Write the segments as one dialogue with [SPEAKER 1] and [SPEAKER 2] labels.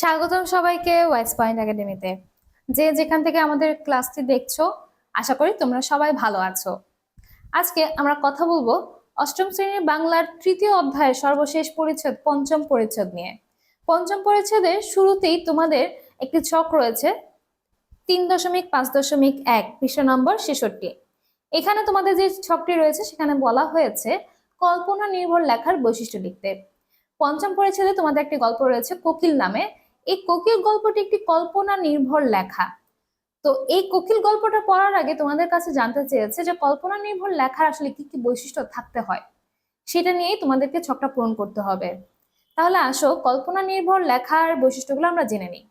[SPEAKER 1] স্বাগতম সবাইকে wise point একাডেমিতে যে যেখান থেকে আমাদের ক্লাসটি দেখছ, আশা করি তোমরা সবাই ভালো আছো। আজকে আমরা কথা বলব অষ্টম শ্রেণির বাংলার তৃতীয় অধ্যায়ের সর্বশেষ পরিচ্ছেদ, পঞ্চম পরিচ্ছেদ নিয়ে। পঞ্চম পরিচ্ছেদের শুরুতেই তোমাদের একটি ছক রয়েছে, তিন দশমিক পাঁচ দশমিক এক, পৃষ্ঠা নম্বর ছেষট্টি। এখানে তোমাদের যে ছকটি রয়েছে, সেখানে বলা হয়েছে কল্পনা নির্ভর লেখার বৈশিষ্ট্য লিখতে। পঞ্চম পরিচ্ছেদে তোমাদের একটি গল্প রয়েছে কোকিল নামে এই কোকিল গল্পটি একটি কল্পনা নির্ভর লেখা। তো এই কোকিল গল্পটা পড়ার আগে তোমাদের কাছে জানতে চেয়েছে যে কল্পনা নির্ভর লেখার আসলে কি কি বৈশিষ্ট্য থাকতে হয়, সেটা নিয়েই তোমাদেরকে ছকটা পূরণ করতে হবে। তাহলে আসো কল্পনা নির্ভর লেখার বৈশিষ্ট্যগুলো আমরা জেনে নিই।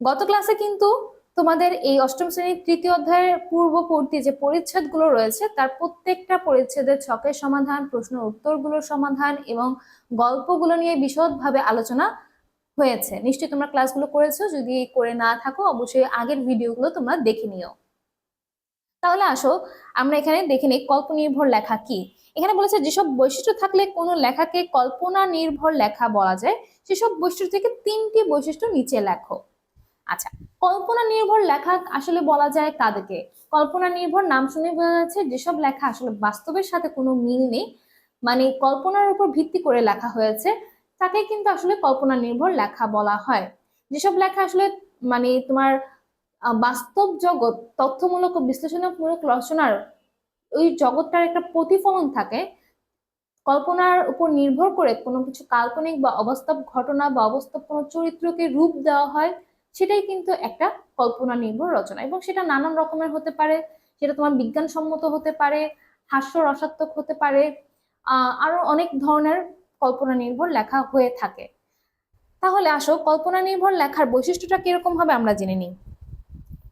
[SPEAKER 1] গত ক্লাসে কিন্তু তোমাদের এই অষ্টম শ্রেণির তৃতীয় অধ্যায়ের পূর্ববর্তী যে পরিচ্ছেদগুলো রয়েছে, তার প্রত্যেকটা পরিচ্ছেদের ছকের সমাধান, প্রশ্ন উত্তরগুলোর সমাধান এবং গল্পগুলো নিয়ে বিশদভাবে আলোচনা হয়েছে। নিশ্চয়ই তোমরা ক্লাসগুলো করেছ। যদি করে না থাকো, অবশ্যই আগের ভিডিওগুলো তোমরা দেখে নিও। তাহলে আসো, আমরা এখানে দেখে নিই কল্পনির্ভর লেখা কি। এখানে বলেছে, যেসব বৈশিষ্ট্য থাকলে কোনো লেখাকে কল্পনা নির্ভর লেখা বলা যায়, সেসব বৈশিষ্ট্য থেকে তিনটি বৈশিষ্ট্য নিচে লেখো। আচ্ছা কল্পনা নির্ভর লেখা আসলে বলা যায় কাদেরকে? কল্পনা নির্ভর নাম শুনে বোঝা যাচ্ছে, যেসব লেখা আসলে বাস্তবের সাথে কোনো মিল নেই। মানে কল্পনার উপর ভিত্তি করে লেখা হয়েছে। তাকে কিন্তু আসলে কল্পনা নির্ভর লেখা বলা হয়। যেসব লেখা আসলে মানে তোমার বাস্তব জগৎ, তথ্যমূলক ও বিশ্লেষণমূলক রচনার ওই জগৎটার একটা প্রতিফলন থাকে, কল্পনার উপর নির্ভর করে কোনো কিছু কাল্পনিক বা অবাস্তব ঘটনা বা অবাস্তব কোনো চরিত্রকে রূপ দেওয়া হয়, সেটাই কিন্তু একটা কল্পনা নির্ভর রচনা। এবং সেটা নানান রকমের হতে পারে, সেটা তোমার বিজ্ঞানসম্মত হতে পারে হাস্য রসাত্মক হতে পারে আরও অনেক ধরনের কল্পনা নির্ভর লেখা হয়ে থাকে। তাহলে আসো কল্পনা নির্ভর লেখার বৈশিষ্ট্যটা কীরকম হবে আমরা জেনে নিই।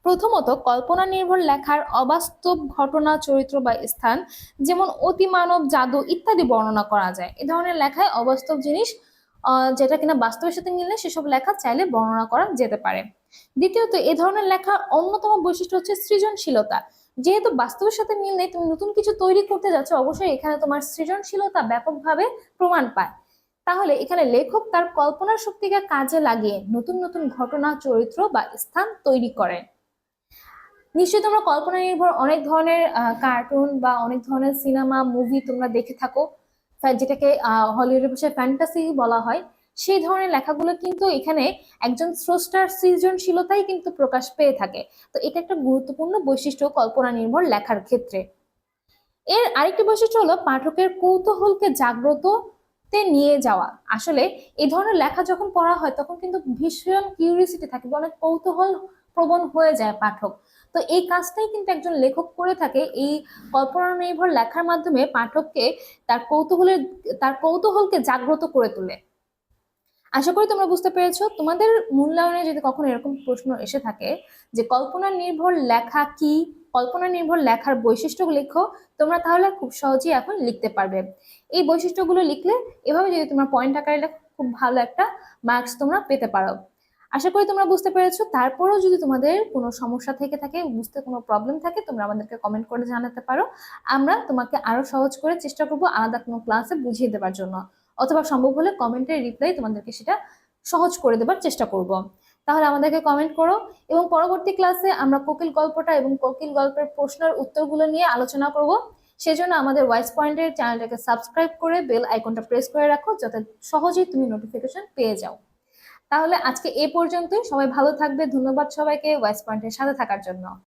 [SPEAKER 1] প্রথমত কল্পনা নির্ভর লেখার অবাস্তব ঘটনা, চরিত্র বা স্থান, যেমন অতিমানব, জাদু ইত্যাদি বর্ণনা করা যায়। এ ধরনের লেখায় অবাস্তব জিনিস যেটা কিনা বাস্তবের সাথে মিললে সেসব লেখা চাইলে বর্ণনা করা যেতে পারে। দ্বিতীয়ত, এ ধরনের লেখার অন্যতম বৈশিষ্ট্য হচ্ছে সৃজনশীলতা। যেহেতু বাস্তবের সাথে মিল নেই, তুমি নতুন কিছু তৈরি করতে যাচ্ছ, অবশ্যই এখানে তোমার সৃজনশীলতা ব্যাপকভাবে প্রমাণ পায়। তাহলে এখানে লেখক তার কল্পনার শক্তিকে কাজে লাগিয়ে নতুন নতুন ঘটনা, চরিত্র বা স্থান তৈরি করেন। নিশ্চয়ই তোমরা কল্পনা নির্ভর অনেক ধরনের কার্টুন বা অনেক ধরনের সিনেমা মুভি তোমরা দেখে থাকো। যেটাকে হলিউডের ভাষায় ফ্যান্টাসি বলা হয়। সেই ধরনের লেখাগুলো কিন্তু এখানে একজন স্রষ্টার সৃজনশীলতাই কিন্তু প্রকাশ পেয়ে থাকে। তো এটা একটা গুরুত্বপূর্ণ বৈশিষ্ট্য কল্পনা নির্ভর লেখার ক্ষেত্রে। এর আরেকটি বৈশিষ্ট্য হলো পাঠকের কৌতূহলকে জাগ্রত তে নিয়ে যাওয়া। আসলে এই ধরনের লেখা যখন পড়া হয়, তখন কিন্তু ভীষণ কিউরিয়াসিটি থাকে অনেক কৌতূহল প্রবণ হয়ে যায় পাঠক। তো এই কাজটাই কিন্তু একজন লেখক করে থাকে। এই কল্পনা নির্ভর লেখার মাধ্যমে পাঠককে তার কৌতূহলের, তার কৌতূহলকে জাগ্রত করে তোলে। আশা করি তোমরা বুঝতে পেরেছ, তোমাদের মূল্যায়নে যদি কখনো এরকম প্রশ্ন এসে থাকে যে কল্পনা নির্ভর লেখা কি কল্পনা নির্ভর লেখার বৈশিষ্ট্য লেখো, তোমরা তাহলে খুব সহজেই এখন লিখতে পারবে। এই বৈশিষ্ট্যগুলো লিখলে এভাবে যদি তোমরা পয়েন্ট আকারে খুব ভালো একটা মার্কস তোমরা পেতে পারো। আশা করি তোমরা বুঝতে পেরেছ, তারপরেও যদি তোমাদের কোনো সমস্যা থেকে থাকে, বুঝতে কোনো প্রবলেম থাকে, তোমরা আমাদেরকে কমেন্ট করে জানাতে পারো। আমরা তোমাকে আরও সহজ করে চেষ্টা করব আলাদা কোনো ক্লাসে বুঝিয়ে দেওয়ার জন্য। অথবা সম্ভব হলে কমেন্টের রিপ্লাই তোমাদেরকে সেটা সহজ করে দেবার চেষ্টা করব। তাহলে আমাদেরকে কমেন্ট করো এবং পরবর্তী ক্লাসে আমরা কোকিল গল্পটা এবং কোকিল গল্পের প্রশ্নের উত্তরগুলো নিয়ে আলোচনা করব। সেজন্য আমাদের ওয়াইস পয়েন্টের চ্যানেলটাকে সাবস্ক্রাইব করে বেল আইকনটা প্রেস করে রাখো যাতে সহজেই তুমি নোটিফিকেশন পেয়ে যাও। তাহলে আজকে এ পর্যন্তই। সবাই ভালো থাকবে। ধন্যবাদ সবাইকে ওয়াইস পয়েন্টের সাথে থাকার জন্য।